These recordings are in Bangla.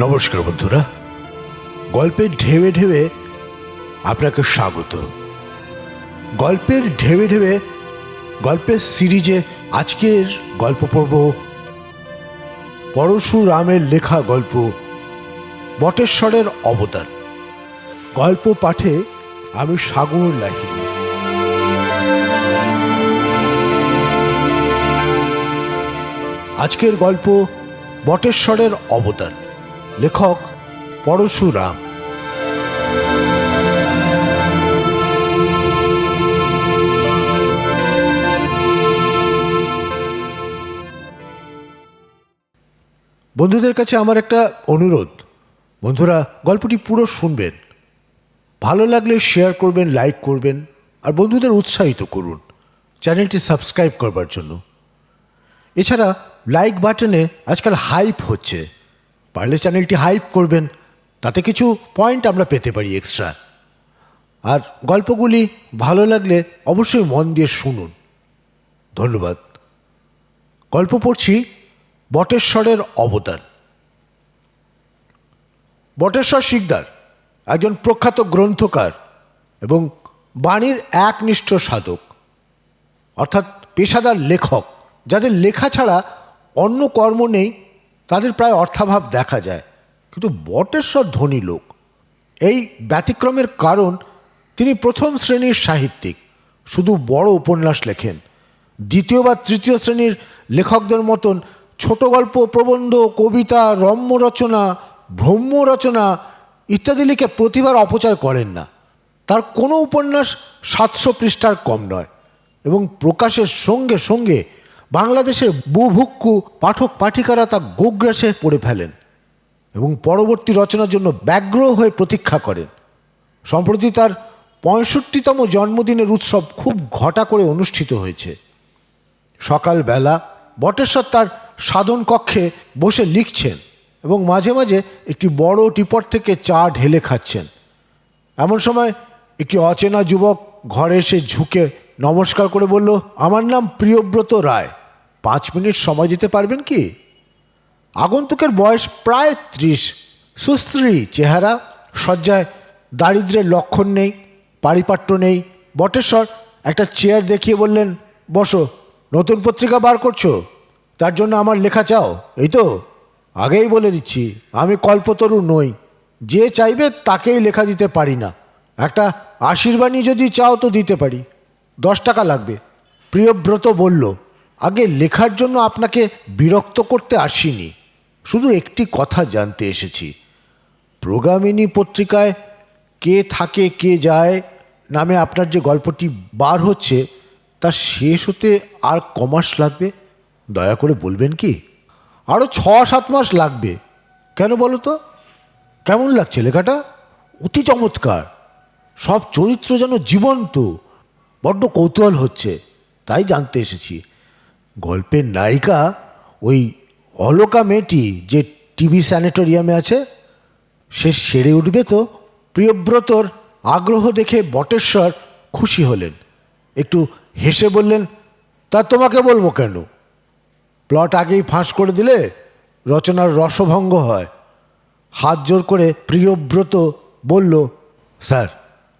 নমস্কার বন্ধুরা। গল্পের ঢেবে ঢেবে আপনাকে স্বাগত। গল্পের ঢেবে ঢেবে গল্পের সিরিজে আজকের গল্প পড়ব পরশুরামের লেখা গল্প বটেশ্বরের অবদান। গল্প পাঠে আমি সাগর লাহিড়ী। আজকের গল্প বটেশ্বরের অবদান। লেখক পরশুরাম। বন্ধুদের কাছে আমার একটা অনুরোধ। বন্ধুরা, গল্পটি পুরো শুনবেন। ভালো লাগলে শেয়ার করবেন লাইক করবেন, আর বন্ধুদের উৎসাহিত করুন। চ্যানেলটি সাবস্ক্রাইব করবার জন্য। এছাড়া লাইক বাটনে আজকাল হাইপ হচ্ছে। পারলে চ্যানেলটি হাইপ করবেন, তাতে কিছু পয়েন্ট আমরা পেতে পারি এক্সট্রা আর গল্পগুলি ভালো লাগলে অবশ্যই মন দিয়ে শুনুন। ধন্যবাদ। গল্প পড়ছি বটেশ্বরের অবদান বটেশ্বর শিকদার, একজন প্রখ্যাত গ্রন্থকার এবং বাণীর একনিষ্ঠ সাধক, অর্থাৎ পেশাদার লেখক, যাদের লেখা ছাড়া অন্য কর্ম নেই তাদের প্রায় অর্থাভাব দেখা যায়। কিন্তু বটেশ্বর ধনী লোক। এই ব্যতিক্রমের কারণ তিনি প্রথম শ্রেণির সাহিত্যিক। শুধু বড় উপন্যাস লেখেন। দ্বিতীয় বা তৃতীয় শ্রেণির লেখকদের মতন ছোট গল্প, প্রবন্ধ, কবিতা, রম্য রচনা, ভ্রম্য রচনা ইত্যাদি লিখে প্রতিভার অপচয় করেন না। তার কোনো উপন্যাস সাতশো পৃষ্ঠার কম নয় এবং প্রকাশের সঙ্গে সঙ্গে বাংলাদেশের বুভুক্ষু পাঠক পাঠিকারা তা গোগ্রাসে পড়ে ফেলেন এবং পরবর্তী রচনার জন্য ব্যগ্র হয়ে প্রতীক্ষা করেন। সম্প্রতি তার পঁয়ষট্টিতম জন্মদিনের উৎসব খুব ঘটা করে অনুষ্ঠিত হয়েছে। সকালবেলা বটেশ্বর তার সাধন কক্ষে বসে লিখছেন এবং মাঝে মাঝে একটি বড় টিপট থেকে চা ঢেলে খাচ্ছেন। এমন সময় একটি অচেনা যুবক ঘরে এসে ঝুঁকে নমস্কার করে বলল, আমার নাম প্রিয়ব্রত রায়। পাঁচ মিনিট সময় দিতে পারবেন কি? আগন্তুকের বয়স প্রায় ত্রিশ। সুশ্রী চেহারা, শয্যায় দারিদ্রের লক্ষণ নেই, পারিপাট্য নেই। বটেশ্বর একটা চেয়ার দেখিয়ে বললেন, বসো, নতুন পত্রিকা বার করছ? তার জন্য আমার লেখা চাও? এই তো, আগেই বলে দিচ্ছি, আমি কল্পতরু নই। যে চাইবে তাকেই লেখা দিতে পারি না। একটা আশীর্বাণী যদি চাও তো দিতে পারি। দশ টাকা লাগবে। প্রিয়ব্রত বলল আগে লেখার জন্য আপনাকে বিরক্ত করতে আসিনি। শুধু একটি কথা জানতে এসেছি। প্রোগ্রামিনী পত্রিকায় কে থাকে, কে যায় নামে আপনার যে গল্পটি বার হচ্ছে, তা শেষ হতে আর কমাস লাগবে? দয়া করে বলবেন কি? আরও ছ, সাত মাস লাগবে। কেন বলো তো? কেমন লাগছে লেখাটা? অতি চমৎকার। সব চরিত্র যেন জীবন্ত, বড্ড কৌতূহল হচ্ছে, তাই জানতে এসেছি। গল্পের নায়িকা ওই অলোকা মেয়েটি যে টিভি স্যানিটোরিয়ামে আছে, সে সেরে উঠবে তো? প্রিয়ব্রতর আগ্রহ দেখে বটেশ্বর খুশি হলেন। একটু হেসে বললেন, তা তোমাকে বলব কেন? প্লট আগেই ফাঁস করে দিলে রচনার রসভঙ্গ হয়। হাত জোর করে প্রিয়ব্রত বলল, স্যার,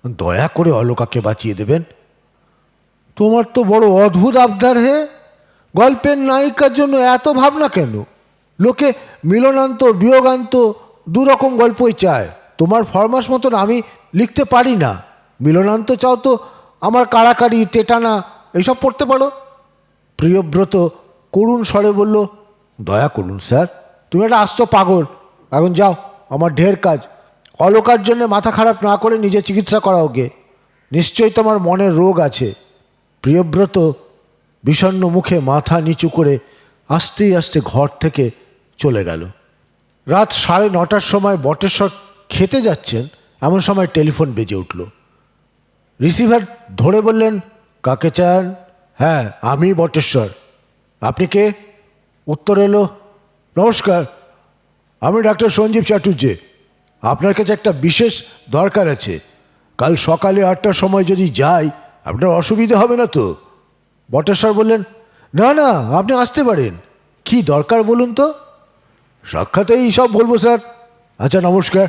দয়া করে অলোকাকে বাঁচিয়ে দেবেন। তোমার তো বড় অদ্ভুত আবদার হে। গল্পের নায়িকার জন্য এত ভাবনা কেন? লোকে মিলনান্ত, বিয়োগান্ত দু রকম গল্পই চায়। তোমার ফরমাস মতন আমি লিখতে পারি না। মিলনান্ত চাও তো আমার কাড়াকাড়ি, টেটানা এইসব পড়তে পারো। প্রিয়ব্রত করুণ স্বরে বলল, দয়া করুন স্যার, তুমি একটা আস্ত পাগল। এখন যাও, আমার ঢের কাজ। অলকার জন্য মাথা খারাপ না করে নিজে চিকিৎসা করা ওকে নিশ্চয়ই তোমার মনের রোগ আছে। প্রিয়ব্রত বিষণ্ণ মুখে মাথা নিচু করে আস্তে আস্তে ঘর থেকে চলে গেল। রাত সাড়ে নটার সময় বটেশ্বর খেতে যাচ্ছেন, এমন সময় টেলিফোন বেজে উঠল। রিসিভার ধরে বললেন, কাকে চান? হ্যাঁ আমি বটেশ্বর। আপনি কে? উত্তর এলো। নমস্কার, আমি ডাক্তার সঞ্জীব চাটুর্যে আপনার কাছে একটা বিশেষ দরকার আছে। কাল সকালে আটটার সময় যদি যাই, আপনার অসুবিধা হবে না তো? বটেশ্বর বললেন, না না, আপনি আসতে পারেন। কি দরকার বলুন তো? সাক্ষাতেই সব বলব, স্যার। আচ্ছা নমস্কার।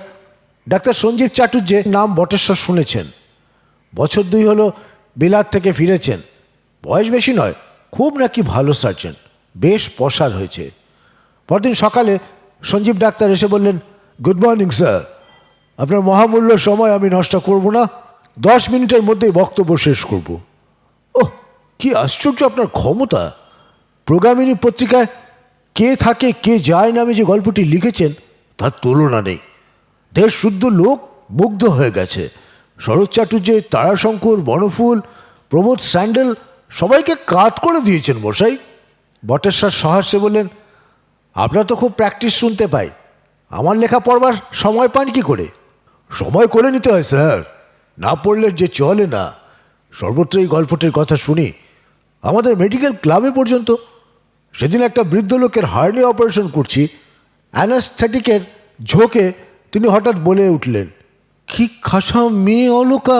ডাক্তার সঞ্জীব চাটুর্যে নাম বটেশ্বর শুনেছেন। বছর দুই হলো বিলাত থেকে ফিরেছেন। বয়স বেশি নয়, খুব নাকি ভালো সার্জন। বেশ পসার হয়েছে। পরদিন সকালে সঞ্জীব ডাক্তার এসে বললেন, গুড মর্নিং, স্যার। আপনার মহামূল্য সময় আমি নষ্ট করব না। দশ মিনিটের মধ্যেই বক্তব্য শেষ করব। ওহ কি আশ্চর্য আপনার ক্ষমতা? প্রোগ্রামিনী পত্রিকায় কে থাকে, কে যায় নামে যে গল্পটি লিখেছেন, তার তুলনা নেই। দেশ শুদ্ধ লোক মুগ্ধ হয়ে গেছে। শরৎ চাটুর্যে তারাশঙ্কর, বনফুল, প্রমোদ স্যান্ডেল সবাইকে কাত করে দিয়েছেন মশাই। বটেশ্বর সহাস্যে বললেন, আপনার তো খুব প্র্যাকটিস শুনতে পাই। আমার লেখা পড়বার সময় পান কি করে? সময় করে নিতে হয়, স্যার। না পড়লে যে চলে না। সর্বত্র এই গল্পটির কথা শুনি আমাদের মেডিকেল ক্লাবে পর্যন্ত। সেদিন একটা বৃদ্ধ লোকের হার্নি অপারেশন করছি। অ্যানাস্থেটিকের ঝোঁকে তিনি হঠাৎ বলে উঠলেন, কি খাসা মেয়ে অলোকা?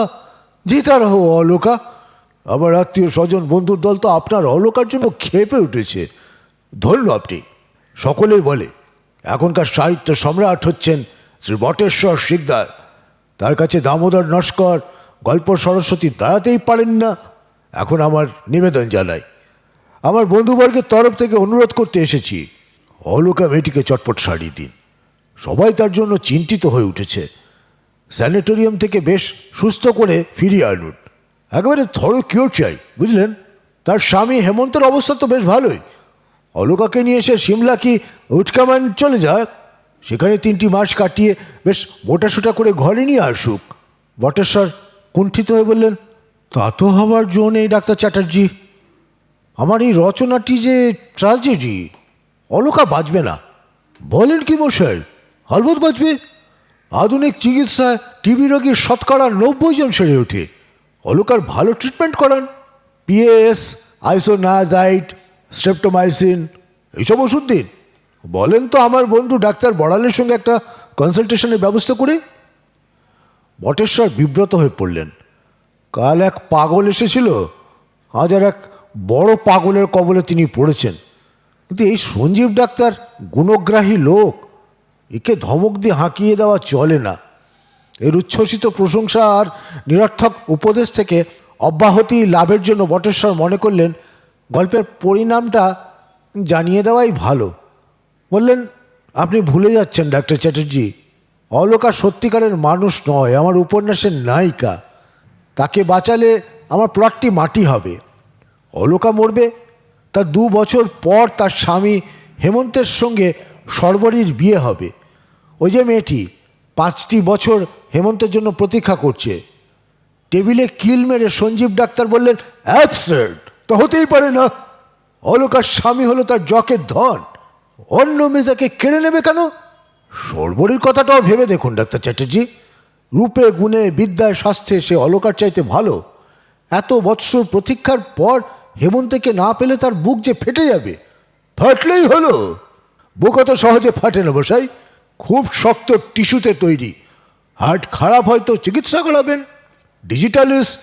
জি তার হো অলোকা। আমার আত্মীয় স্বজন, বন্ধুর দল তো আপনার অলোকার জন্য খেপে উঠেছে। ধরল আপনি। সকলেই বলে, এখনকার সাহিত্য সম্রাট হচ্ছেন শ্রী বটেশ্বর শিকদার। তার কাছে দামোদর নস্কর, গল্প সরস্বতী দাঁড়াতেই পারেন না এখন আমার নিবেদন জানাই। আমার বন্ধুবর্গের তরফ থেকে অনুরোধ করতে এসেছি, অলোকা মেয়েটিকে চটপট সারিয়ে দিন। সবাই তার জন্য চিন্তিত হয়ে উঠেছে। স্যানিটোরিয়াম থেকে বেশ সুস্থ করে ফিরিয়ে আনুন। একেবারে থরো কিওর চাই, বুঝলেন? তার স্বামী হেমন্তের অবস্থা তো বেশ ভালোই। অলোকাকে নিয়ে এসে সিমলা কি উটকামান চলে যায়? সেখানে তিনটি মাস কাটিয়ে বেশ মোটাসোটা করে ঘরে নিয়ে আসুক। বটেশ্বর কুণ্ঠিত হয়ে বললেন তা তো হবার জো নেই ডাক্তার চ্যাটার্জি। আমার এই রচনাটি যে ট্রাজেডি অলোকা বাঁচবে না। বলেন কি মশাই আলবত বাঁচবে আধুনিক চিকিৎসায় টিবি রোগীর শতকরা নব্বই জন সেরে ওঠে। অলোকার ভালো ট্রিটমেন্ট করান। পিএস আইসোনাজাইট স্ট্রেপ্টোমাইসিন, এইসব ওষুধ দিন। বলেন তো আমার বন্ধু ডাক্তার বড়ালের সঙ্গে একটা কনসালটেশনের ব্যবস্থা করে। বটেশ্বর বিব্রত হয়ে পড়লেন। কাল এক পাগল এসেছিল। আজ আর এক বড় পাগলের কবলে তিনি পড়েছেন। কিন্তু এই সঞ্জীব ডাক্তার গুণগ্রাহী লোক, একে ধমক দিয়ে হাঁকিয়ে দেওয়া চলে না। এর উচ্ছ্বসিত প্রশংসা আর নিরর্থক উপদেশ থেকে অব্যাহতি লাভের জন্য বটেশ্বর মনে করলেন, গল্পের পরিণামটা জানিয়ে দেওয়াই ভালো। বললেন, আপনি ভুলে যাচ্ছেন, ডাক্তার চ্যাটার্জি। অলোকা সত্যিকারের মানুষ নয়, আমার উপন্যাসের নায়িকা। তাকে বাঁচালে আমার প্লটটি মাটি হবে? অলোকা মরবে, তার দু বছর পর তার স্বামী হেমন্তের সঙ্গে সর্বরীর বিয়ে হবে। ওই যে মেয়েটি পাঁচটি বছর হেমন্তের জন্য প্রতীক্ষা করছে। টেবিলে কিল মেরে সঞ্জীব ডাক্তার বললেন, অ্যাবসার্ড, তো হতেই পারে না। অলোকার স্বামী হলো তার জকের ধন। অন্য মেয়ে তাকে কেড়ে নেবে কেন? সর্বরীর কথাটাও ভেবে দেখুন, ডাক্তার চ্যাটার্জি। রূপে, গুণে, বিদ্যায় স্বাস্থ্যে সে অলকার চাইতে ভালো। এত বৎসর প্রতীক্ষার পর হেমন্তকে না পেলে তার বুক যে ফেটে যাবে। ফাটলেই হলো। বুক অত সহজে ফাটে না বসাই খুব শক্ত টিস্যুতে তৈরি। হার্ট খারাপ হয়তো চিকিৎসা করাবেন। ডিজিটালিস,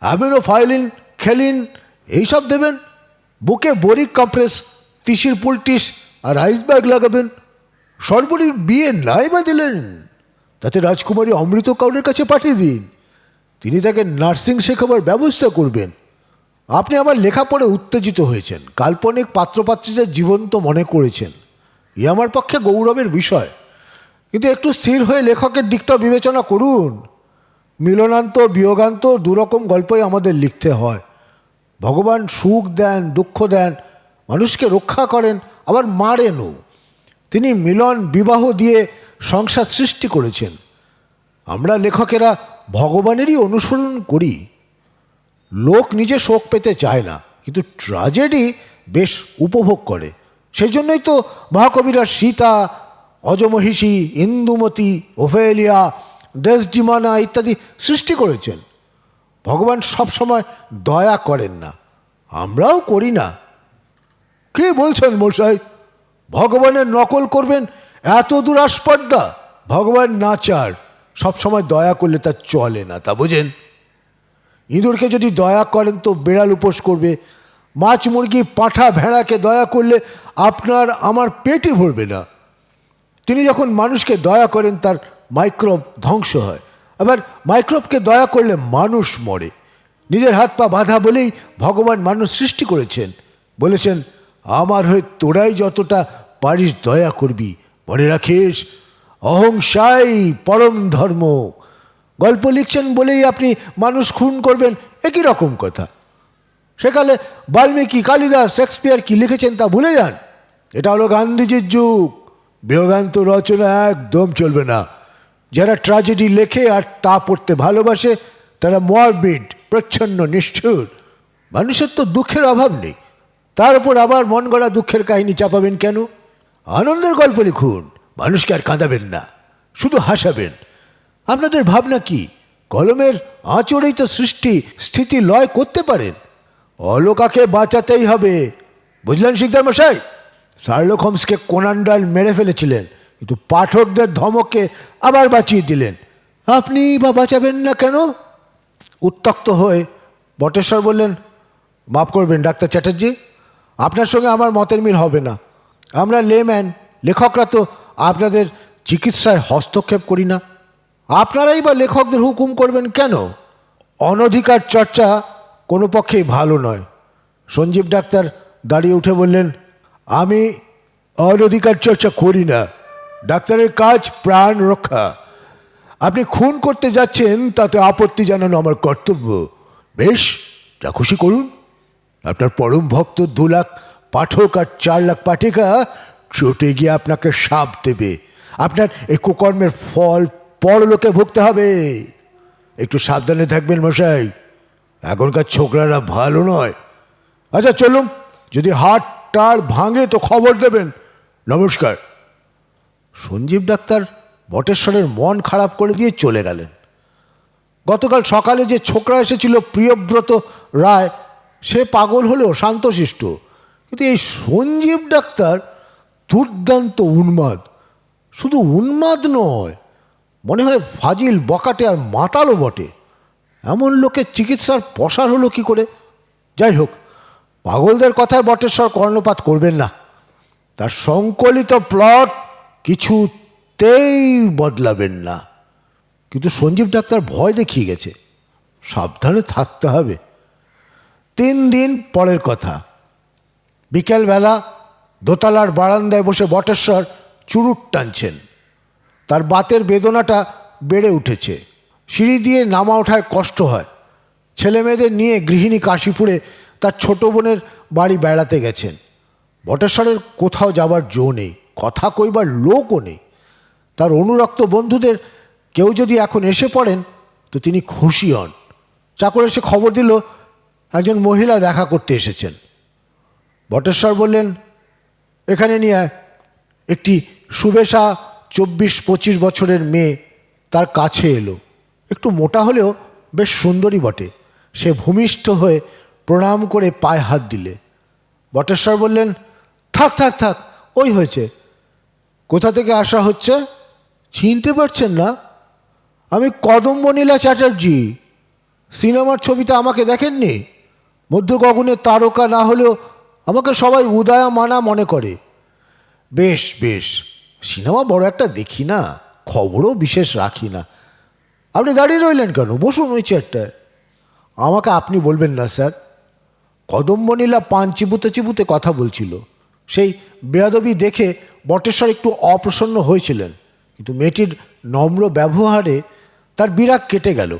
অ্যামিনোফাইলিন খেলিন এইসব দেবেন। বুকে বোরিক কম্প্রেস তিসির পুলটিস আর আইস ব্যাগ লাগাবেন। সর্বরীর বিয়ে নাই বা দিলেন। তাতে রাজকুমারী অমৃত কাউরের কাছে পাঠিয়ে দিন। তিনি তাকে নার্সিং শেখাবার ব্যবস্থা করবেন। আপনি আমার লেখা পড়ে উত্তেজিত হয়েছেন। কাল্পনিক পাত্রপাত্রীদের জীবন্ত মনে করেছেন। এ আমার পক্ষে গৌরবের বিষয়। কিন্তু একটু স্থির হয়ে লেখকের দিকটা বিবেচনা করুন। মিলনান্ত, বিয়োগান্ত দুরকম গল্পই আমাদের লিখতে হয়। ভগবান সুখ দেন, দুঃখ দেন, মানুষকে রক্ষা করেন, আবার মারেনও। তিনি মিলন, বিবাহ দিয়ে সংসার সৃষ্টি করেছেন। আমরা লেখকেরা ভগবানেরই অনুসরণ করি। লোক নিজে শোক পেতে চায় না, কিন্তু ট্রাজেডি বেশ উপভোগ করে। সেই জন্যই তো মহাকবিরা সীতা, অজমহিষী, ইন্দুমতি, ওফেলিয়া দেশডিমানা ইত্যাদি সৃষ্টি করেছেন। ভগবান সবসময় দয়া করেন না, আমরাও করি না। কে বলছেন মশাই? ভগবানের নকল করবেন এত দূর আস্পর্দা ভগবান নাচার সবসময় দয়া করলে তা চলে না, তা বুঝেন? ইঁদুরকে যদি দয়া করেন তো বেড়াল উপোস করবে, মাছ মুরগি, পাঁঠা, ভেড়াকে দয়া করলে আপনার আমার পেটে ভরবে না। তিনি যখন মানুষকে দয়া করেন, তার মাইক্রোব ধ্বংস হয়। আবার মাইক্রোবকে দয়া করলে মানুষ মরে। নিজের হাত পা বাঁধা বলেই ভগবান মানুষ সৃষ্টি করেছেন। বলেছেন, আমার হয়ে তোরাই যতটা পারিস দয়া করবি মনে রাখিস। অহংসাই পরম ধর্ম। গল্প লিখছেন বলেই আপনি মানুষ খুন করবেন, একই রকম কথা। সেকালে বাল্মীকি, কালিদাস, শেক্সপিয়ার কি লিখেছেন তা ভুলে যান। এটা হলো গান্ধীজির যুগ। বিয়োগান্ত রচনা একদম চলবে না। যারা ট্র্যাজেডি লেখে আর তা পড়তে ভালোবাসে, তারা মরবিড, প্রচ্ছন্ন, নিষ্ঠুর। মানুষের তো দুঃখের অভাব নেই। তার উপর আবার মন গড়া দুঃখের কাহিনী চাপাবেন কেন? আনন্দের গল্প লিখুন। মানুষকে আর কাঁদাবেন না। শুধু হাসাবেন। আপনাদের ভাবনা কি? কলমের আঁচড়েই তো সৃষ্টি, স্থিতি লয় করতে পারেন। অলোকাকে বাঁচাতেই হবে। বুঝলেন শিকদার মশাই? শার্লক হোমসকে কোনান ডয়েল মেরে ফেলেছিলেন, কিন্তু পাঠকদের ধমকে আবার বাঁচিয়ে দিলেন। আপনি বা বাঁচাবেন না কেন? উত্তক্ত হয়ে বটেশ্বর বললেন, মাফ করবেন, ডাক্তার চ্যাটার্জি। আপনার সঙ্গে আমার মতের মিল হবে না। আমরা লেম্যান লেখকরা তো আপনাদের চিকিৎসায় হস্তক্ষেপ করি না। আপনারাই বা লেখকদের হুকুম করবেন কেন? অনধিকার চর্চা কোনো পক্ষেই ভালো নয়। সঞ্জীব ডাক্তার দাঁড়িয়ে উঠে বললেন, আমি অনধিকার চর্চা করি না। ডাক্তারের কাজ প্রাণ রক্ষা। আপনি খুন করতে যাচ্ছেন, তাতে আপত্তি জানানো আমার কর্তব্য। বেশ, যা খুশি করুন। আপনার পরম ভক্ত দু লাখ পাঠক আর চার লাখ পাঠিকা চটে গিয়ে আপনাকে সাপ দেবে। আপনার এই কুকর্মের ফল পরলোকে ভুগতে হবে। একটু সাবধানে থাকবেন মশাই। এখনকার ছোকরারা ভালো নয়। আচ্ছা চলুন। যদি হাট টাড় ভাঙে তো খবর দেবেন। নমস্কার। সঞ্জীব ডাক্তার বটেশ্বরের মন খারাপ করে দিয়ে চলে গেলেন। গতকাল সকালে যে ছোকরা এসেছিল, প্রিয়ব্রত রায়, সে পাগল হলেও শান্তশিষ্ট। কিন্তু এই সঞ্জীব ডাক্তার দুর্দান্ত উন্মাদ। শুধু উন্মাদ নয়, মনে হয় ফাজিল বকাটে আর মাতালও বটে। এমন লোকের চিকিৎসার পসার হলো কি করে? যাই হোক, পাগলদের কথায় বটেশ্বর কর্ণপাত করবেন না। তার সংকলিত প্লট কিছুতেই বদলাবেন না। কিন্তু সঞ্জীব ডাক্তার ভয় দেখিয়ে গেছে, সাবধানে থাকতে হবে। তিন দিন পরের কথা বিকেলবেলা দোতলার বারান্দায় বসে বটেশ্বর চুরুট টানছেন। তার বাতের বেদনাটা বেড়ে উঠেছে। সিঁড়ি দিয়ে নামা ওঠায় কষ্ট হয়। ছেলে মেয়েদের নিয়ে গৃহিণী কাশীপুরে তার ছোট বোনের বাড়ি বেড়াতে গেছেন। বটেশ্বরের কোথাও যাবার জো নেই, কথা কইবার লোকও নেই। তার অনুরক্ত বন্ধুদের কেউ যদি এখন এসে পড়েন, তো তিনি খুশি হন। চাকর এসে খবর দিল, একজন মহিলা দেখা করতে এসেছেন। বটেশ্বর বললেন, এখানে নিয়ে আয়। একটি সুবেশা চব্বিশ পঁচিশ বছরের মেয়ে তার কাছে এলো। একটু মোটা হলেও বেশ সুন্দরী বটে। সে ভূমিষ্ঠ হয়ে প্রণাম করে পায়ে হাত দিলে। বটেশ্বর বললেন, থাক থাক থাক, ওই হয়েছে। কোথা থেকে আসা হচ্ছে? চিনতে পারছেন না? আমি কদম্বনীলা চ্যাটার্জি। সিনেমার ছবিতে আমাকে দেখেননি? মধ্য গগনের তারকা না হলেও আমাকে সবাই উদয়া মানা মনে করে। বেশ বেশ, সিনেমা বড় একটা দেখি না, খবরও বিশেষ রাখি না। আপনি দাঁড়িয়ে রইলেন কেন? বসুন ওই চেয়ারটায় আমাকে আপনি বলবেন না, স্যার। কদম্বনীলা পান চিবুতে চিবুতে কথা বলছিল। সেই বেয়াদবি দেখে বটেশ্বর একটু অপ্রসন্ন হয়েছিলেন। কিন্তু মেয়েটির নম্র ব্যবহারে তার বিরাগ কেটে গেল।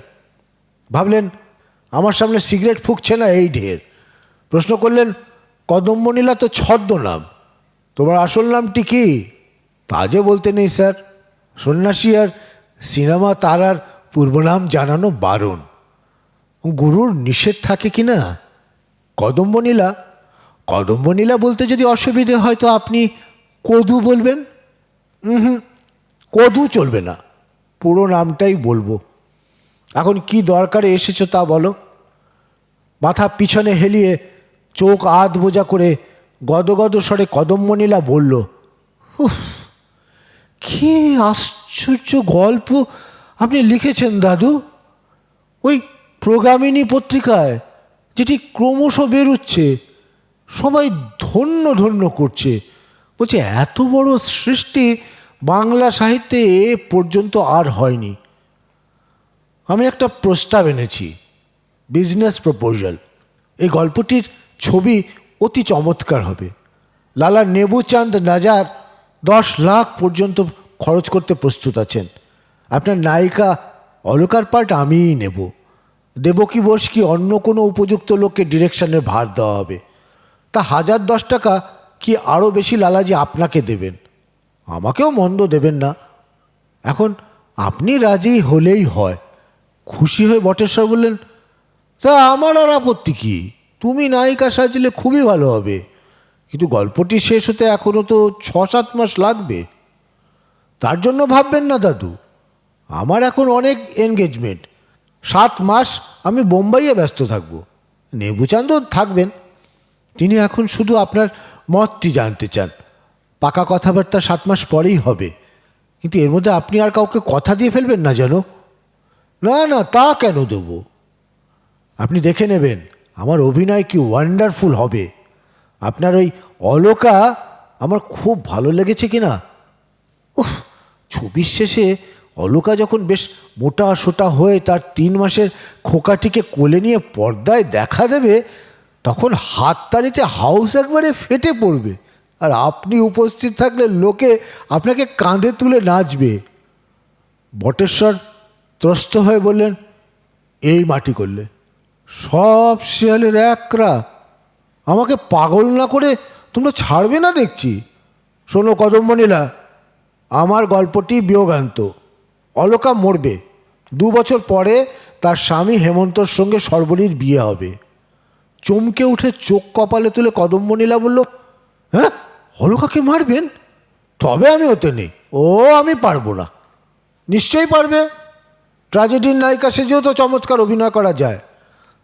ভাবলেন, আমার সামনে সিগারেট ফুঁকছে না এই ঢের। প্রশ্ন করলেন কদম্বনীলা তো ছদ্ম নাম। তোমার আসল নামটি কি? তা যে বলতে নেই, স্যার। সন্ন্যাসী আর সিনেমা তারার পূর্বনাম জানানো বারণ। গুরুর নিষেধ থাকে কি না? কদম্বনীলা কদম্বনীলা বলতে যদি অসুবিধে হয় তো আপনি কদু বলবেন? হুম কদু চলবে না। পুরো নামটাই বলব। এখন কি দরকারে এসেছ তা বলো। মাথা পিছনে হেলিয়ে চোখ আধ বোঝা করে গদগদ স্বরে কদম্বনীলা বলল কি আশ্চর্য গল্প আপনি লিখেছেন দাদু। ওই প্রগামিনী পত্রিকায় যেটি ক্রমশ বেরোচ্ছে, সবাই ধন্য ধন্য করছে। বলছে, এত বড় সৃষ্টি বাংলা সাহিত্যে এ পর্যন্ত আর হয়নি। আমি একটা প্রস্তাব এনেছি, বিজনেস প্রপোজাল। এই গল্পটির ছবি অতি চমৎকার হবে। লালা নেবুচাঁদ নাজার দশ লাখ পর্যন্ত খরচ করতে প্রস্তুত আছেন। আপনার নায়িকা অলকার পার্ট আমিই নেব। দেবকী বোস কি অন্য কোনো উপযুক্ত লোককে ডিরেকশনের ভার দেওয়া হবে? তা হাজার দশ টাকা কি আরও বেশি লালাজি আপনাকে দেবেন? আমাকেও মন্দ দেবেন না। এখন আপনি রাজি হলেই হয়। খুশি হয়ে বটেশ্বর বললেন, তা আমার আর আপত্তি কি? তুমি নায়িকা সাজলে খুবই ভালো হবে। কিন্তু গল্পটি শেষ হতে এখনও তো ছ সাত মাস লাগবে। তার জন্য ভাববেন না দাদু। আমার এখন অনেক এনগেজমেন্ট সাত মাস আমি বোম্বাইয়ে ব্যস্ত থাকব। নেবুচাঁদও থাকবেন। তিনি এখন শুধু আপনার মতটি জানতে চান। পাকা কথাবার্তা সাত মাস পরেই হবে। কিন্তু এর মধ্যে আপনি আর কাউকে কথা দিয়ে ফেলবেন না যেন? না না, তা কেন দেবো? আপনি দেখে নেবেন। আমার অভিনয় কি ওয়ান্ডারফুল হবে? আপনার ওই অলোকা আমার খুব ভালো লেগেছে কি না? উফ, ছবির শেষে অলোকা যখন বেশ মোটা সোটা হয়ে তার তিন মাসের খোকাটিকে কোলে নিয়ে পর্দায় দেখা দেবে, তখন হাত হাততালিতে হাউস একবারে ফেটে পড়বে। আর আপনি উপস্থিত থাকলে লোকে আপনাকে কাঁধে তুলে নাচবে। বটেশ্বর ত্রস্ত হয়ে বললেন, এই মাটি করলে। সব শিয়ালের একরা। আমাকে পাগল না করে তোমরা ছাড়বে না দেখছি। শোনো কদম্বনীলা আমার গল্পটি বিয়োগান্ত। অলকা মরবে। দু বছর পরে তার স্বামী হেমন্তর সঙ্গে সর্বরীর বিয়ে হবে। চমকে উঠে চোখ কপালে তুলে কদম্বনীলা বলল হ্যাঁ অলকাকে মারবেন? তবে আমি ওতে নেই। ও, আমি পারব না। নিশ্চয়ই পারবে। ট্র্যাজেডির নায়িকা সেজেও তো চমৎকার অভিনয় করা যায়।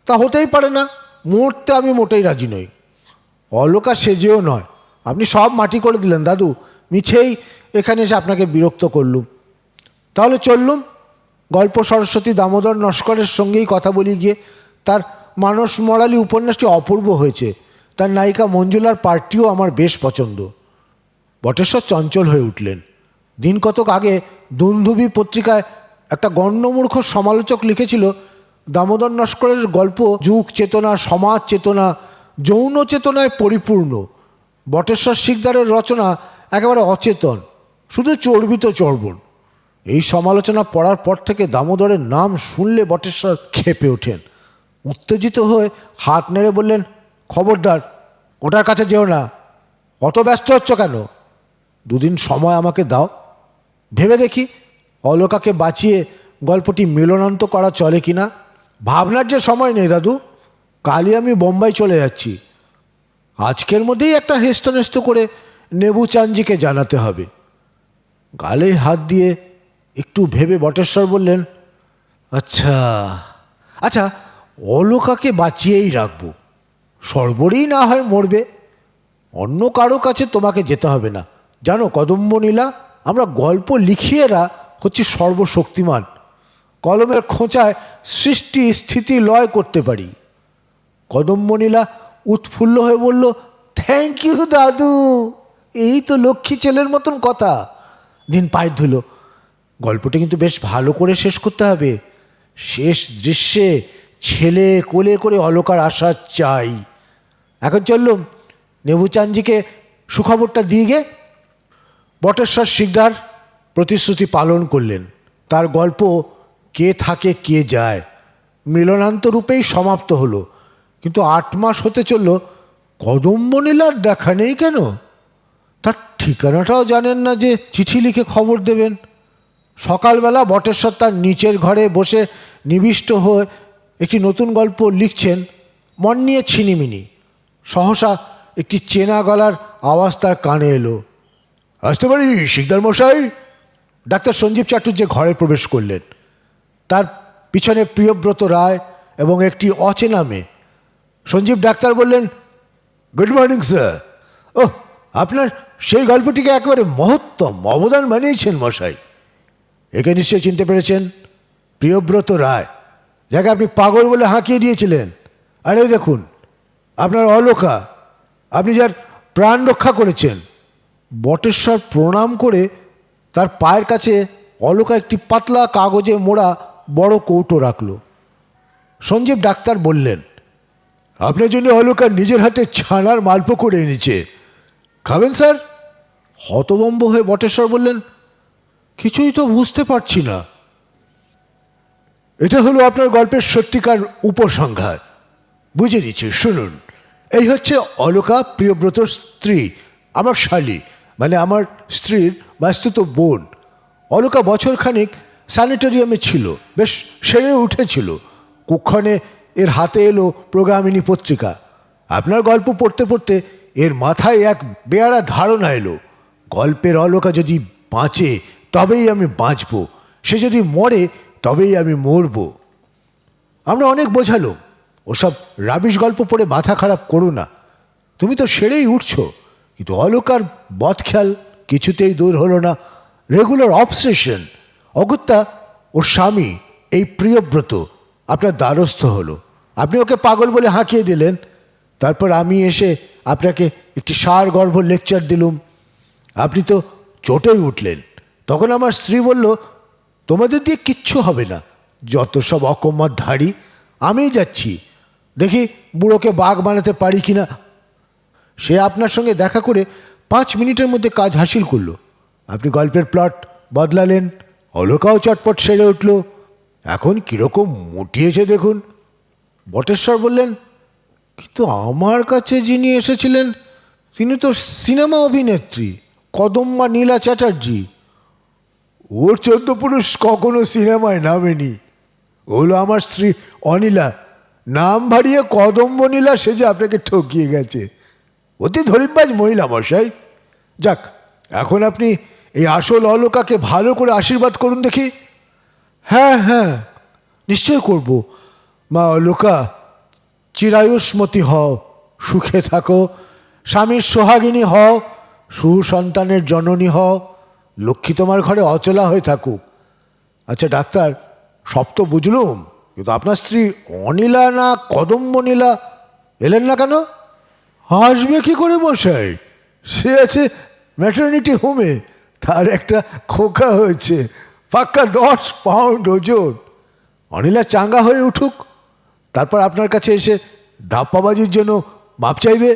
তা হতেই পারে না। মরতে আমি মোটেই রাজি নই। অলকা সেজেও নয়। আপনি সব মাটি করে দিলেন, দাদু। মিছেই এখানে এসে আপনাকে বিরক্ত করলুম। তাহলে চললুম। গল্প সরস্বতী দামোদর নস্করের সঙ্গেই কথা বলি গিয়ে তার মানস মরালি উপন্যাসটি অপূর্ব হয়েছে। তার নায়িকা মঞ্জুলার পার্টিও আমার বেশ পছন্দ। বটেশ্বর চঞ্চল হয়ে উঠলেন। দিন কতক আগে দুন্ধুবি পত্রিকায় একটা গণ্যমূর্খ সমালোচক লিখেছিল দামোদর নস্করের গল্প যুগ চেতনা, সমাজ চেতনা, যৌন চেতনায় পরিপূর্ণ। বটেশ্বর শিকদারের রচনা একেবারে অচেতন, শুধু চর্বিত চর্বণ। এই সমালোচনা পড়ার পর থেকে দামোদরের নাম শুনলে বটেশ্বর খেপে ওঠেন। উত্তেজিত হয়ে হাত নেড়ে বললেন, খবরদার, ওটার কাছে যেও না। অত ব্যস্ত হচ্ছ কেন? দুদিন সময় আমাকে দাও। ভেবে দেখি অলকাকে বাঁচিয়ে গল্পটি মিলনান্ত করা চলে কি না ভাবনার যে সময় নেই দাদু, কালই আমি বোম্বাই চলে যাচ্ছি। আজকের মধ্যেই একটা হেস্তনেস্ত করে নেবু চাঞ্জিকে জানাতে হবে। গালে হাত দিয়ে একটু ভেবে বটেশ্বর বললেন আচ্ছা আচ্ছা অলোকাকে বাঁচিয়েই রাখব। সর্বরই না হয় মরবে। অন্য কারও কাছে তোমাকে যেতে হবে না। জানো কদম্ব নীলা আমরা গল্প লিখিয়েরা হচ্ছে সর্বশক্তিমান। কলমের খোঁচায় সৃষ্টি স্থিতি লয় করতে পারি। কদম্বনীলা উৎফুল্ল হয়ে বলল থ্যাংক ইউ দাদু। এই তো লক্ষ্মী ছেলের মতন কথা। দিন পায়ের ধুলো। গল্পটা কিন্তু বেশ ভালো করে শেষ করতে হবে। শেষ দৃশ্যে ছেলে কোলে করে অলকার আসা চাই। এখন চললুম। নেবুচানজিকে সুখবরটা দিয়ে গে বটেশ্বর শিকদার প্রতিশ্রুতি পালন করলেন। তার গল্প কে থাকে, কে যায়। মিলনান্ত রূপেই সমাপ্ত হলো। কিন্তু আট মাস হতে চলল কদম্বনীলার দেখা নেই কেন? তার ঠিকানাটাও জানেন না যে চিঠি লিখে খবর দেবেন। সকালবেলা বটেশ্বর তার নিচের ঘরে বসে নিবিষ্ট হয়ে একটি নতুন গল্প লিখছেন মন নিয়ে ছিনিমিনি। সহসা একটি চেনা গলার আওয়াজ তার কানে এলো। আসতে পারি শিকদার মশাই? ডাক্তার সঞ্জীব চাটুর্য ঘরে প্রবেশ করলেন। তার পিছনে প্রিয়ব্রত রায় এবং একটি অচেনা মেয়ে। সঞ্জীব ডাক্তার বললেন গুড মর্নিং স্যার ও আপনার সেই গল্পটিকে একেবারে মহত্তম অবদান বানিয়েছেন মশাই। একে নিশ্চয়ই চিনতে পেরেছেন, প্রিয়ব্রত রায়, যাকে আপনি পাগল বলে হাঁকিয়ে দিয়েছিলেন। আরে দেখুন, আপনার অলোকা, আপনি যার প্রাণ রক্ষা করেছেন। বটেশ্বর প্রণাম করে তার পায়ের কাছে অলোকা একটি পাতলা কাগজে মোড়া বড় কৌটো রাখল। সঞ্জীব ডাক্তার বললেন, আপনার জন্য অলকা নিজের হাতে ছানার মালপো করে এনেছে। খাবেন, স্যার? হতবম্ব হয়ে বটেশ্বর বললেন, কিছুই তো বুঝতে পারছি না। এটা হলো আপনার গল্পের সত্যিকার উপসংহার। বুঝে দিচ্ছি শুনুন। এই হচ্ছে অলকা প্রিয়ব্রত স্ত্রী, আমার শালী মানে আমার স্ত্রীর বাস্তুত বোন। অলকা বছরখানিক স্যানিটোরিয়ামে ছিল, বেশ সেরে উঠেছিল। কুক্ষণে এর হাতে এলো প্রোগ্রামিনী পত্রিকা। আপনার গল্প পড়তে পড়তে এর মাথায় এক বেয়ারা ধারণা এলো। গল্পের অলকা যদি বাঁচে, তবেই আমি বাঁচব। সে যদি মরে, তবেই আমি মরব। আমরা অনেক বোঝালো, ওসব রাবিশ গল্প পড়ে মাথা খারাপ করো না। তুমি তো সেরেই উঠছো, কিন্তু অলকার বদখেয়াল কিছুতেই দূর হলো না। রেগুলার অবসেশন অগত্যা ওর স্বামী এই প্রিয়ব্রত আপনার দ্বারস্থ হলো। আপনি ওকে পাগল বলে হাঁকিয়ে দিলেন। তারপর আমি এসে আপনাকে একটি সার গর্ভ লেকচার দিলুম। আপনি তো চোটেই উঠলেন। তখন আমার স্ত্রী বলল, তোমাদের দিয়ে কিচ্ছু হবে না। যত সব অকম্মার ধাড়ি আমিই যাচ্ছি। দেখি বুড়োকে বাঘ বানাতে পারি কি না সে আপনার সঙ্গে দেখা করে পাঁচ মিনিটের মধ্যে কাজ হাসিল করল। আপনি গল্পের প্লট বদলালেন। অলকাও চটপট সেরে উঠল। এখন কীরকম মুটিয়েছে দেখুন। বটেশ্বর বললেন, কিন্তু আমার কাছে যিনি এসেছিলেন, তিনি তো সিনেমা অভিনেত্রী, কদম্বা নীলা চ্যাটার্জি। ওর চোদ্দ পুরুষ কখনো সিনেমায় নামেনি। হলো আমার স্ত্রী অনিলা, নাম ভারিয়ে কদম্ব নীলা সে যে আপনাকে ঠকিয়ে গেছে। অতি ধরিবাজ মহিলা মশাই। যাক, এখন আপনি এই আসল অলকাকে ভালো করে আশীর্বাদ করুন দেখি। হ্যাঁ হ্যাঁ নিশ্চয় করব। মা অলকা, চিরায়ুষ্মতি হও, সুখে থাকো। স্বামীর সোহাগিনী হও, সুসন্তানের জননী হও। লক্ষ্মী তোমার ঘরে অচলা হয়ে থাকুক। আচ্ছা ডাক্তার, সব তো বুঝলুম, কিন্তু আপনার স্ত্রী অনিলা না কদম্ব নীলা এলেন না কেন? আসবে কি করে মশাই? সে আছে ম্যাটার্নিটি হোমে তার একটা খোকা হয়েছে, পাক্কা দশ পাউন্ড ওজন। অনিলা চাঙ্গা হয়ে উঠুক, তারপর আপনার কাছে এসে ধাপ্পাবাজির জন্য মাপ চাইবে।